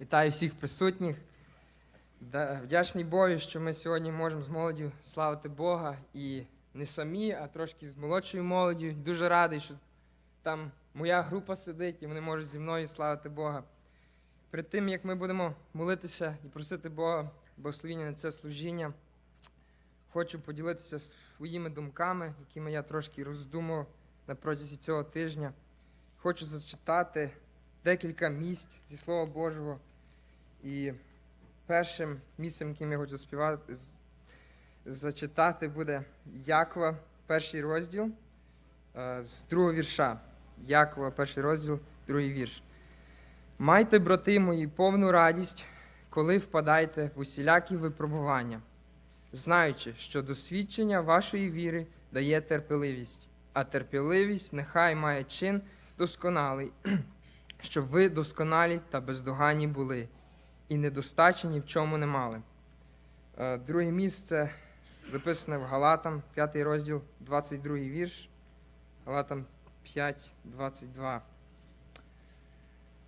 Вітаю всіх присутніх. Вдячний Богу, що ми сьогодні можемо з молоддю славити Бога і не самі, а трошки з молодшою молоддю. Дуже радий, що там моя група сидить і вони можуть зі мною славити Бога. Перед тим, як ми будемо молитися і просити Бога благословіння на це служіння, хочу поділитися своїми думками, якими я трошки роздумав на протязі цього тижня. Хочу зачитати декілька місць зі Слова Божого. І першим місцем, яким я хочу співати, зачитати, буде Якова, перший розділ е, з другого вірша. Якова, перший розділ, другий вірш. Майте, брати мої, повну радість, коли впадаєте в усілякі випробування, знаючи, що досвідчення вашої віри дає терпеливість, а терпеливість нехай має чин досконалий, щоб ви досконалі та бездоганні були, і недостачі ні в чому не мали. Е, Друге місце записане в Галатам, 5 розділ, 22 вірш. Галатам 5, 22.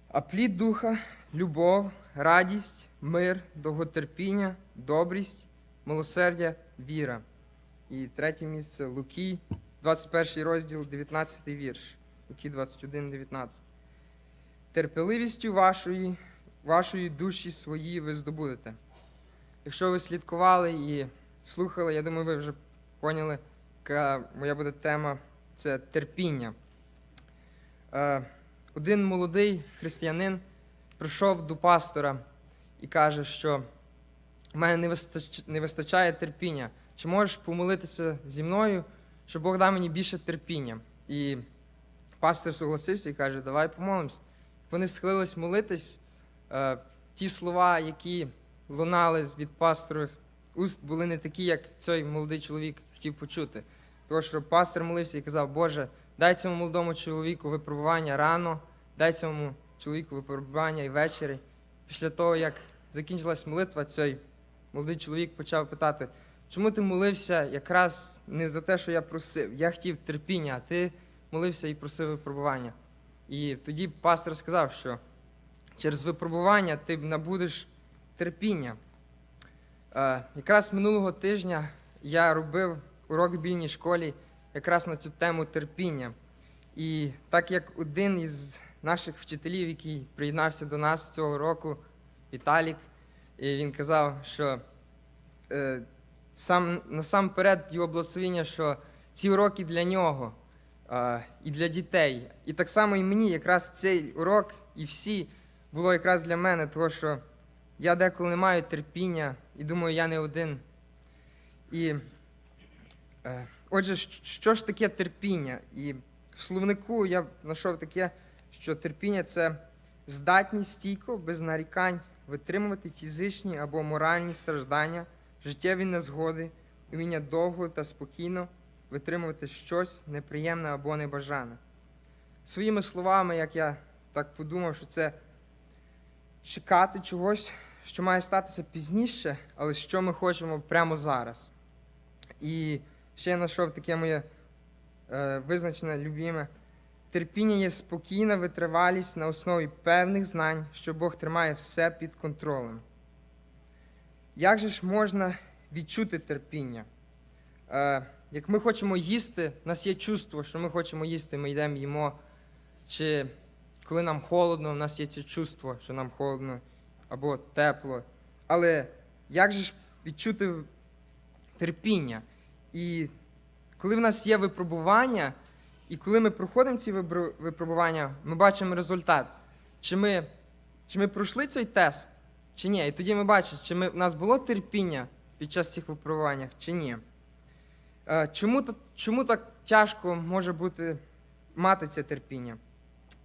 А плід духа, любов, радість, мир, довготерпіння, добрість, милосердя, віра. І третє місце Луки, 21 розділ, 19 вірш. Луки 21, 19. Терпеливістю вашої, вашої душі свої ви здобудете. Якщо ви слідкували і слухали, я думаю, ви вже поняли, яка моя буде тема це терпіння. Е, один молодий християнин прийшов до пастора і каже, що в мене не вистач- не вистачає терпіння. Чи можеш помолитися зі мною, щоб Бог дав мені більше терпіння? І пастор согласився і каже, давай помолимось. Вони схилились молитись. Е, ті слова, які лунали від пасторових уст, були не такі, як цей молодий чоловік хотів почути. Тому що пастор молився і казав, Боже, дай цьому молодому чоловіку випробування рано, дай цьому чоловіку випробування і ввечері. Після того, як закінчилась молитва, цей молодий чоловік почав питати, чому ти молився якраз не за те, що я просив. Я хотів терпіння, а ти молився і просив випробування. І тоді пастор сказав, що через випробування ти набудеш терпіння. Е, якраз минулого тижня я робив урок в більній школі якраз на цю тему терпіння. І так як один із наших вчителів, який приєднався до нас цього року, Віталік, і він казав, що е, сам, насамперед його благословіння, що ці уроки для нього е, і для дітей. І так само і мені якраз цей урок і всі було якраз для мене, тому що я деколи не маю терпіння і думаю, я не один. І, е, отже, що ж таке терпіння? І в словнику я знайшов таке, що терпіння це здатність стійко, без нарікань витримувати фізичні або моральні страждання, життєві незгоди, вміння довго та спокійно витримувати щось неприємне або небажане. Своїми словами, як я так подумав, що це чекати чогось, що має статися пізніше, але що ми хочемо прямо зараз. І ще я знайшов таке моє е, визначене любіме. Терпіння є спокійна витривалість на основі певних знань, що Бог тримає все під контролем. Як же ж можна відчути терпіння? Е, як ми хочемо їсти, у нас є чувство, що ми хочемо їсти, ми йдемо їмо. Чи коли нам холодно, у нас є це чувство, що нам холодно або тепло. Але як же ж відчути терпіння? І коли в нас є випробування, і коли ми проходимо ці випробування, ми бачимо результат. Чи ми, чи ми пройшли цей тест, чи ні? І тоді ми бачимо, чи ми, в нас було терпіння під час цих випробувань, чи ні. Е, Чому, чому так тяжко може бути мати це терпіння?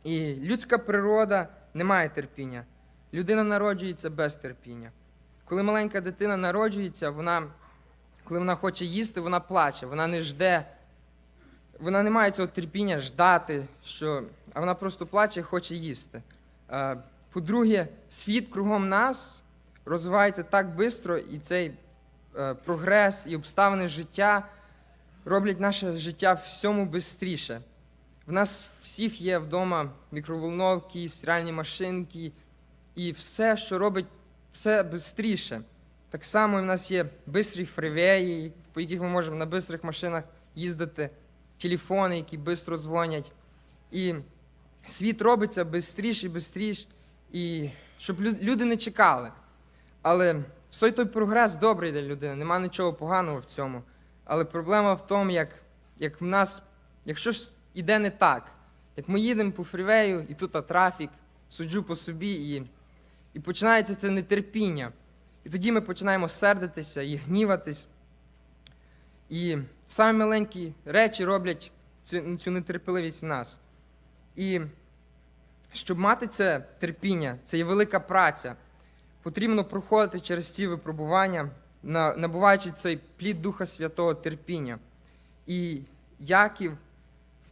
І людська природа не має терпіння. Людина народжується без терпіння. Коли маленька дитина народжується, вона, коли вона хоче їсти, вона плаче, вона не жде. Вона не має цього терпіння ждати, що, а вона просто плаче і хоче їсти. Е, По-друге, світ кругом нас розвивається так швидко, і цей е, прогрес і обставини життя роблять наше життя всьому швидше. В нас всіх є вдома мікроволновки, стиральні машинки, і все, що робить все швидше. Так само в нас є бистрі фривеї, по яких ми можемо на бистрих машинах їздити, телефони, які швидко дзвонять. І світ робиться швидше і швидше, і щоб люди не чекали. Але все той прогрес добрий для людини, нема нічого поганого в цьому. Але проблема в тому, як, як в нас, якщо іде не так, як ми їдемо по фрівею, і тут трафік, суджу по собі, і, і починається це нетерпіння. І тоді ми починаємо сердитися і гніватись. І самі маленькі речі роблять цю, цю нетерпеливість в нас. І щоб мати це терпіння, це є велика праця. Потрібно проходити через ці випробування, набуваючи цей плід Духа Святого терпіння. І Яків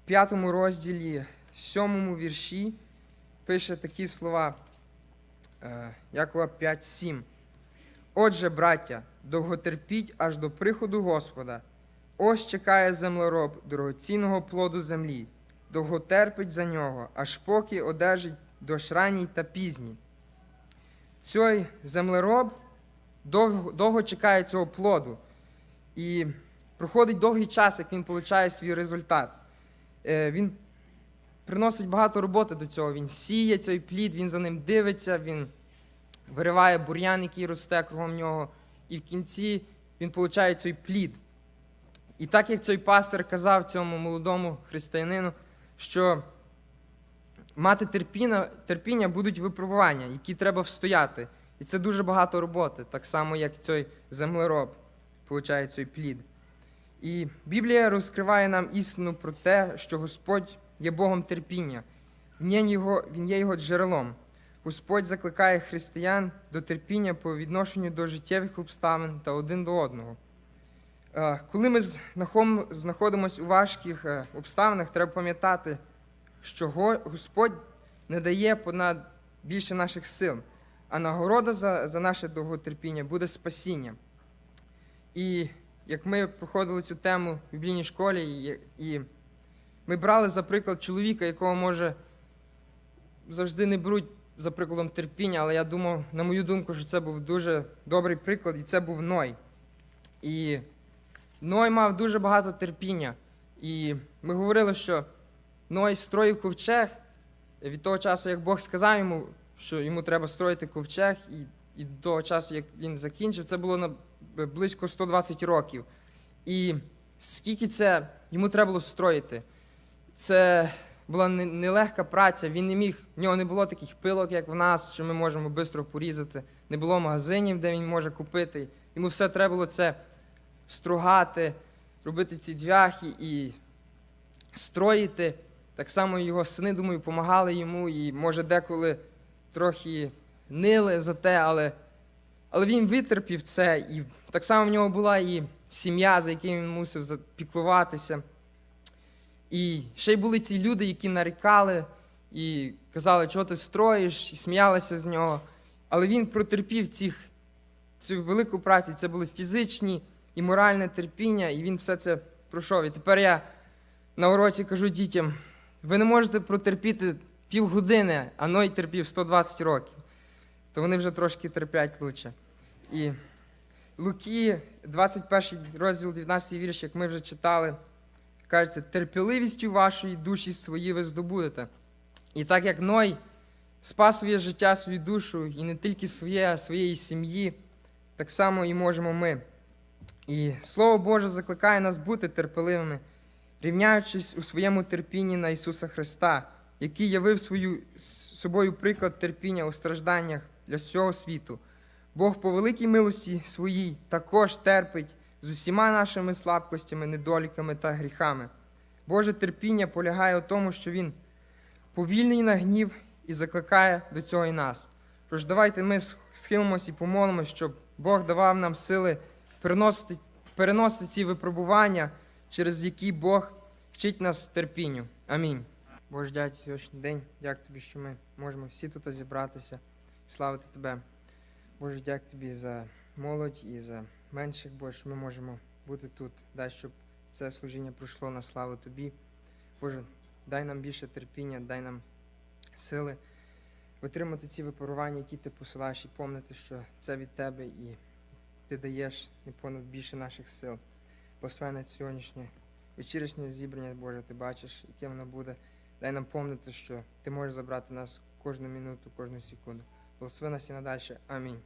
п'ятому розділі, сьомому вірші, пише такі слова е, Якова 5.7. Отже, браття, довготерпіть аж до приходу Господа. Ось чекає землероб дорогоцінного плоду землі, довго терпить за нього, аж поки одержить дощ ранній та пізній. Цей землероб довго, довго чекає цього плоду. І проходить довгий час, як він отримує свій результат. Е, Він приносить багато роботи до цього. Він сіє цей плід, він за ним дивиться, він вириває бур'ян, який росте кругом нього, і в кінці він отримує цей плід. І так як цей пастир казав цьому молодому християнину, що мати терпіння, терпіння будуть випробування, які треба встояти. І це дуже багато роботи, так само, як цей землероб получає цей плід. І Біблія розкриває нам істину про те, що Господь є Богом терпіння, він є його, він є його джерелом. Господь закликає християн до терпіння по відношенню до життєвих обставин та один до одного. Е, Коли ми знаходимося у важких е, обставинах, треба пам'ятати, що Господь не дає понад більше наших сил, а нагорода за, за наше довготерпіння буде спасіння. І як ми проходили цю тему в біблійній школі, і, і ми брали за приклад чоловіка, якого може завжди не беруть за прикладом терпіння, але я думав, на мою думку, що це був дуже добрий приклад, і це був Ной. І Ной мав дуже багато терпіння. І ми говорили, що Ной строїв ковчег від того часу, як Бог сказав йому, що йому треба строїти ковчег, і, і до того часу, як він закінчив, це було на близько 120 років. І скільки це йому треба було строїти? Це була нелегка праця. Він не міг, в нього не було таких пилок, як в нас, що ми можемо швидко порізати. Не було магазинів, де він може купити. Йому все треба було це стругати, робити ці дзвяхи і строїти. Так само його сини, думаю, допомагали йому, і може деколи трохи нили за те, але, але він витерпів це. І так само в нього була і сім'я, за якою він мусив запіклуватися. І ще й були ці люди, які нарікали і казали, чого ти строїш, і сміялися з нього. Але він протерпів цих, цю велику працю. Це були фізичні і моральне терпіння, і він все це пройшов. І тепер я на уроці кажу дітям: ви не можете протерпіти півгодини, а Ной терпів 120 років. То вони вже трошки терплять лучше. І Луки, 21 розділ, 19 вірш, як ми вже читали, кажеться, терпеливістю вашої душі свої ви здобудете. І так як Ной спас своє життя, свою душу, і не тільки своє, а своєї сім'ї, так само і можемо ми. І Слово Боже закликає нас бути терпеливими, рівняючись у своєму терпінні на Ісуса Христа, який явив свою, собою приклад терпіння у стражданнях для всього світу. Бог по великій милості своїй також терпить з усіма нашими слабкостями, недоліками та гріхами. Боже терпіння полягає у тому, що Він повільний на гнів і закликає до цього і нас. Тож давайте ми схилимося і помолимося, щоб Бог давав нам сили переносити, переносити ці випробування, через які Бог вчить нас терпінню. Амінь. Боже, дякую сьогоднішній день. Дякую тобі, що ми можемо всі тут зібратися славити Тебе. Боже, дякую тобі за молодь і за менших, Боже, що ми можемо бути тут. Дай, щоб це служіння пройшло на славу Тобі. Боже, дай нам більше терпіння, дай нам сили витримати ці випарування, які ти посилаєш, і помнити, що це від тебе, і ти даєш не понад більше наших сил. Благословенне сьогоднішнє вечірнє зібрання, Боже, ти бачиш, яке воно буде. Дай нам помнити, що ти можеш забрати нас кожну минуту, кожну секунду. Благослови нас і надальше. Амінь.